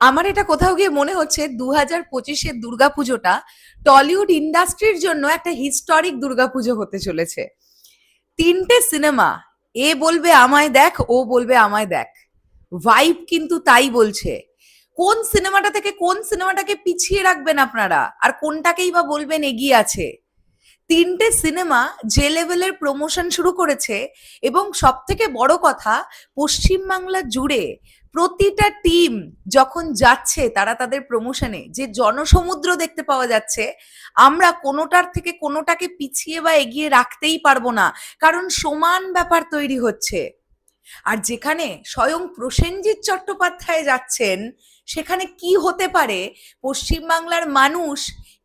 আমার এটা কোথাও গিয়ে মনে হচ্ছে দু হাজার পঁচিশের দুর্গাপুজোটা টলিউড ইন্ডাস্ট্রির জন্য একটা হিস্টোরিক দুর্গাপুজো হতে চলেছে। তিনটে সিনেমা, এ বলবে আমায় দেখ, ও বলবে আমায় দেখ। ভাইব কিন্তু তাই বলছে। কোন সিনেমাটা থেকে কোন সিনেমাটাকে পিছিয়ে রাখবেন আপনারা? আর কোনটাকেই বা বলবেন এগিয়ে আছে? তিনটে সিনেমা যে লেভেলের প্রমোশন শুরু করেছে, এবং সব থেকে বড় কথা, পশ্চিমবাংলা জুড়ে প্রতিটা টিম যখন যাচ্ছে, তারা তাদের প্রমোশনে যে জনসমুদ্র দেখতে পাওয়া যাচ্ছে, আমরা কোনোটার থেকে কোনোটাকে পিছিয়ে বা এগিয়ে রাখতেই পারব না, কারণ সমান ব্যাপার তৈরি হচ্ছে। আর যেখানে স্বয়ং প্রসেনজিৎ চট্টোপাধ্যায় যাচ্ছেন, সেখানে কি হতে পারে? পশ্চিমবাংলার মানুষ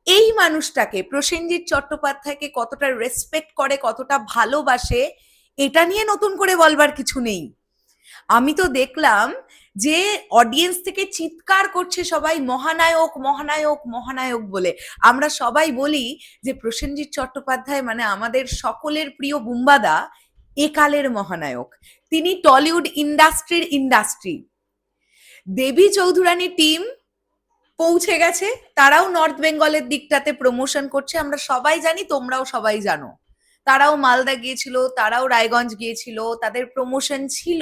এই মানুষটাকে, প্রসেনজিৎ চট্টোপাধ্যায়কে কতটা রেসপেক্ট করে, কতটা ভালোবাসে, এটা নিয়ে নতুন করে বলবার কিছু নেই। আমি তো দেখলাম যে অডিয়েন্স থেকে চিৎকার করছে সবাই মহানায়ক মহানায়ক মহানায়ক বলে। আমরা সবাই বলি যে প্রসেনজিৎ চট্টোপাধ্যায় মানে আমাদের সকলের প্রিয় বুম্বাদা একালের মহানায়ক। তিনি টলিউড ইন্ডাস্ট্রির ইন্ডাস্ট্রি দেবী চৌধুরানী টিম পৌঁছে গেছে। তারাও নর্থ বেঙ্গলের দিকটাতে প্রমোশন করছে। আমরা সবাই জানি, তোমরাও সবাই জানো। তারাও মালদা গিয়েছিল, তারাও রায়গঞ্জ গিয়েছিল, তাদের প্রমোশন ছিল।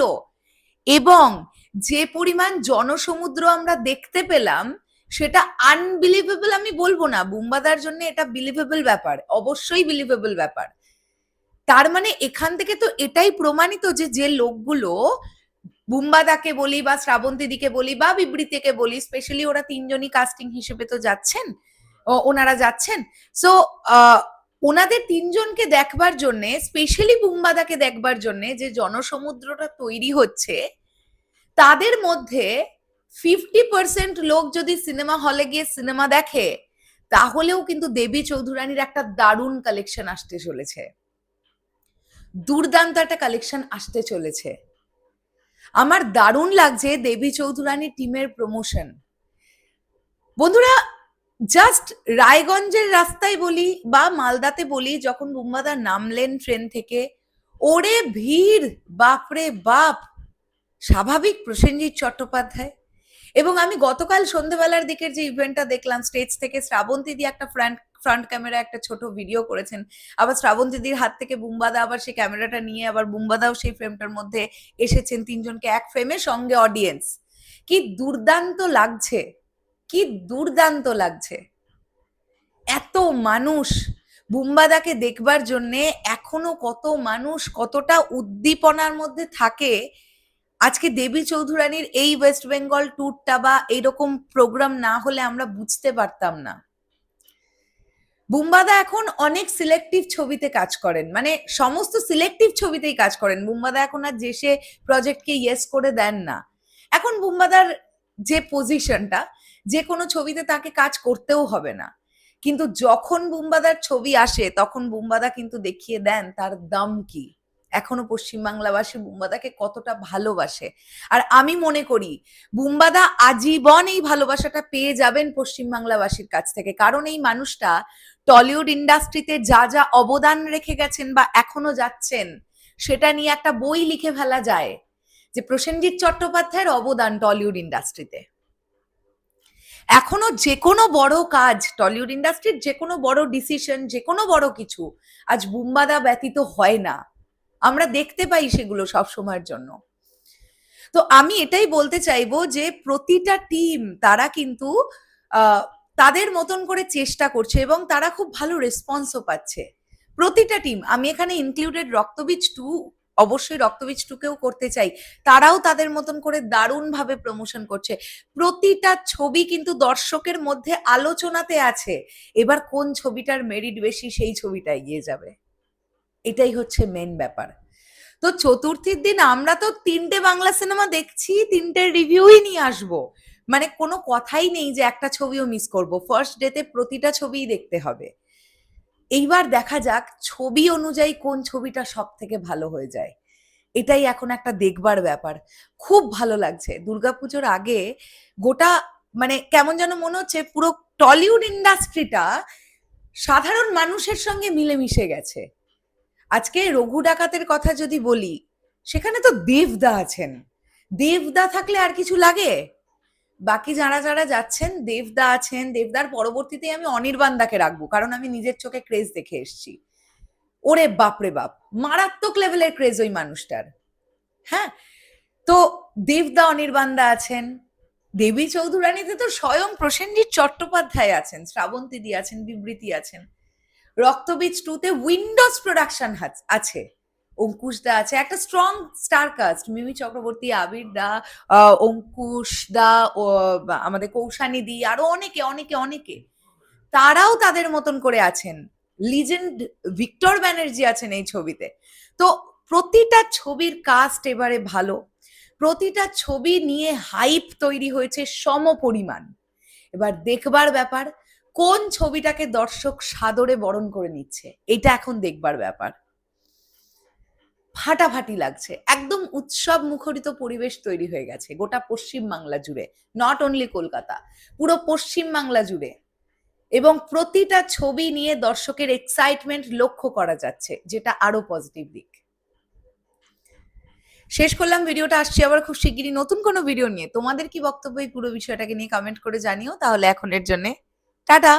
এবং যে পরিমাণ জনসমুদ্র আমরা দেখতে পেলাম, সেটা আনবিলিভেবল আমি বলব না। বুম্বাদার জন্য এটা বিলিভেবল ব্যাপার, অবশ্যই বিলিভেবল ব্যাপার। তার মানে এখান থেকে তো এটাই প্রমাণিত যে যে লোকগুলো বুম্বাদাকে বলি বা শ্রাবন্তীদিকে বলি বা বিবৃতিকে বলি স্পেশালি ওরা তিনজনই কাস্টিং হিসেবে তো যাচ্ছেন ওনারা যাচ্ছেন। সো ওনাদের তিনজনকে দেখবার জন্য স্পেশালি বুম্বাদাকে দেখবার জন্য যে জনসমুদ্রটা তৈরি হচ্ছে, তাদের মধ্যে ফিফটি পার্সেন্ট লোক যদি সিনেমা হলে গিয়ে সিনেমা দেখে, তাহলেও কিন্তু দেবী চৌধুরানীর একটা দারুণ কালেকশন আসতে চলেছে। দুর্দান্ত একটা কালেকশন আসতে চলেছে। আমার দারুণ লাগছে দেবী চৌধুরানী টিমের প্রমোশন বন্ধুরা জাস্ট রায়গঞ্জের রাস্তায় বলি বা মালদাতে বলি, যখন বুম্বাদা নামলেন ট্রেন থেকে, ওরে ভিড়, বাপরে বাপ! স্বাভাবিক প্রসেনজিৎ চট্টোপাধ্যায়। এবং আমি গতকাল সন্ধ্যেবেলার দিকের যে ইভেন্টটা দেখলাম স্টেজ থেকে শ্রাবন্তী দিয়ে একটা ফ্রন্ট ফ্রন্ট ক্যামেরা একটা ছোট ভিডিও করেছেন। আবার শ্রাবন্তীদির হাত থেকে বুম্বাদা আবার সেই ক্যামেরাটা নিয়ে আবার বুম্বাদাও সেই ফ্রেমটার মধ্যে এসেছেন, তিনজনকে এক ফ্রেমে সঙ্গে অডিয়েন্স কি দুর্দান্ত লাগছে। কি দুর্দান্ত লাগছে। এত মানুষ বুম্বাদাকে দেখবার জন্যে এখনও কত মানুষ কতটা উদ্দীপনার মধ্যে থাকে। আজকে দেবী চৌধুরানীর এই ওয়েস্ট বেঙ্গল ট্যুরটা বা এইরকম প্রোগ্রাম না হলে আমরা বুঝতে পারতাম না। বুম্বাদা এখন অনেক সিলেক্টিভ ছবিতে কাজ করেন। মানে সমস্ত সিলেক্টিভ ছবিতেই কাজ করেন। বুম্বাদা এখন আর যে সে প্রজেক্টকে ইয়েস করে দেন না। এখন বুম্বাদার যে পজিশনটা যে কোনো ছবিতে তাকে কাজ করতেও হবে না। কিন্তু যখন বুম্বাদার ছবি আসে, তখন বুম্বাদা কিন্তু দেখিয়ে দেন তার দাম কি। এখনও পশ্চিমবাংলাবাসী বুম্বাদাকে কতটা ভালোবাসে। আর আমি মনে করি, বুম্বাদা আজীবন এই ভালোবাসাটা পেয়ে যাবেন পশ্চিমবাংলাবাসীর কাছ থেকে। কারণ এই মানুষটা টলিউড ইন্ডাস্ট্রিতে যা যা অবদান রেখে গেছেন বা এখনও যাচ্ছেন, সেটা নিয়ে একটা বই লিখে ফেলা যায় যে প্রসেনজিৎ চট্টোপাধ্যায়ের অবদান টলিউড ইন্ডাস্ট্রিতে। এখনও যে কোনো বড় কাজ, টলিউড ইন্ডাস্ট্রির যে কোনো বড় ডিসিশন যে কোনো বড় কিছু আজ বুম্বাদা ব্যতীত হয় না। আমরা দেখতে পাই সেগুলো সব সময়ের জন্য। তো আমি এটাই বলতে চাইব যে প্রতিটা টিম তারা কিন্তু তাদের মতন করে চেষ্টা করছে এবং তারা খুব ভালো রেসপন্সও পাচ্ছে। প্রতিটা টিম আমি এখানে ইনক্লুডেড রক্তবীজ টু অবশ্যই রক্তবীজ টুকেও করতে চাই। তারাও তাদের মতন করে দারুণ ভাবে প্রমোশন করছে। প্রতিটা ছবি কিন্তু দর্শকের মধ্যে আলোচনাতে আছে। এবার কোন ছবিটার মেরিট বেশি সেই ছবিটা এগিয়ে যাবে। এটাই হচ্ছে মেন ব্যাপার। তো চতুর্থীর দিন আমরা তো তিনটে বাংলা সিনেমা দেখছি, তিনটে রিভিউই নিয়ে আসব। মানে কোনো কথাই নেই যে একটা ছবিও মিস করব। ফার্স্ট ডেতে প্রতিটা ছবিই দেখতে হবে। এইবার দেখা যাক ছবি অনুযায়ী কোন ছবিটা সব থেকে ভালো হয়ে যায়। এটাই এখন একটা দেখবার ব্যাপার। খুব ভালো লাগছে। দুর্গাপুজোর আগে গোটা মানে কেমন যেন মনে হচ্ছে পুরো টলিউড ইন্ডাস্ট্রিটা সাধারণ মানুষের সঙ্গে মিলেমিশে গেছে। আজকে রঘু ডাকাতের কথা যদি বলি, সেখানে তো দেবদা আছেন। দেবদা থাকলে আর কিছু লাগে? বাকি যারা যারা যাচ্ছেন, দেবদা আছেন, দেবদার পরবর্তীতে আমি অনির্বাণদাকে রাখব, কারণ আমি নিজের চোখে ক্রেজ দেখে এসেছি। ওরে বাপরে বাপ, মারাত্মক লেভেলের ক্রেজ ওই মানুষটার। হ্যাঁ? তো দেবদা অনির্বাণদা আছেন, দেবী চৌধুরানীতে তো স্বয়ং প্রসেনজিৎ চট্টোপাধ্যায় আছেন, শ্রাবন্তী দি আছেন, বিবৃতি আছেন। রক্তবীজ টুতে উইন্ডোজ প্রোডাকশন আছে। অঙ্কুশ দা আছে। একটা strong star cast Mimi Chakraborty, Abir দা অঙ্কুশ দা আমাদের কৌশানী দি, আরও অনেকে অনেকে অনেকে। তারাও তাদের মতন করে আছেন। লিজেন্ড ভিক্টর ব্যানার্জি আছেন এই ছবিতে। তো প্রতিটা ছবির কাস্ট এবারে ভালো। প্রতিটা ছবি নিয়ে হাইপ তৈরি হয়েছে সম পরিমাণ। এবার দেখবার ব্যাপার, কোন ছবিটাকে দর্শক সাদরে বরণ করে নিচ্ছে? এটা এখন দেখবার ব্যাপার। ফাটাফাটি লাগছে। একদম উৎসব মুখরিত পরিবেশ তৈরি হয়ে গেছে গোটা পশ্চিম বাংলা জুড়ে নট অনলি কলকাতা, পুরো পশ্চিম বাংলা জুড়ে। এবং প্রতিটা ছবি নিয়ে দর্শকের এক্সাইটমেন্ট লক্ষ্য করা যাচ্ছে, যেটা আরও পজিটিভ দিক। শেষ করলাম, ভিডিওটা আসছি আবার খুব শিগগিরই নতুন কোনো ভিডিও নিয়ে। তোমাদের কি বক্তব্য এই পুরো বিষয়টাকে নিয়ে কমেন্ট করে জানিও, তাহলে এখনের জন্য টাটা!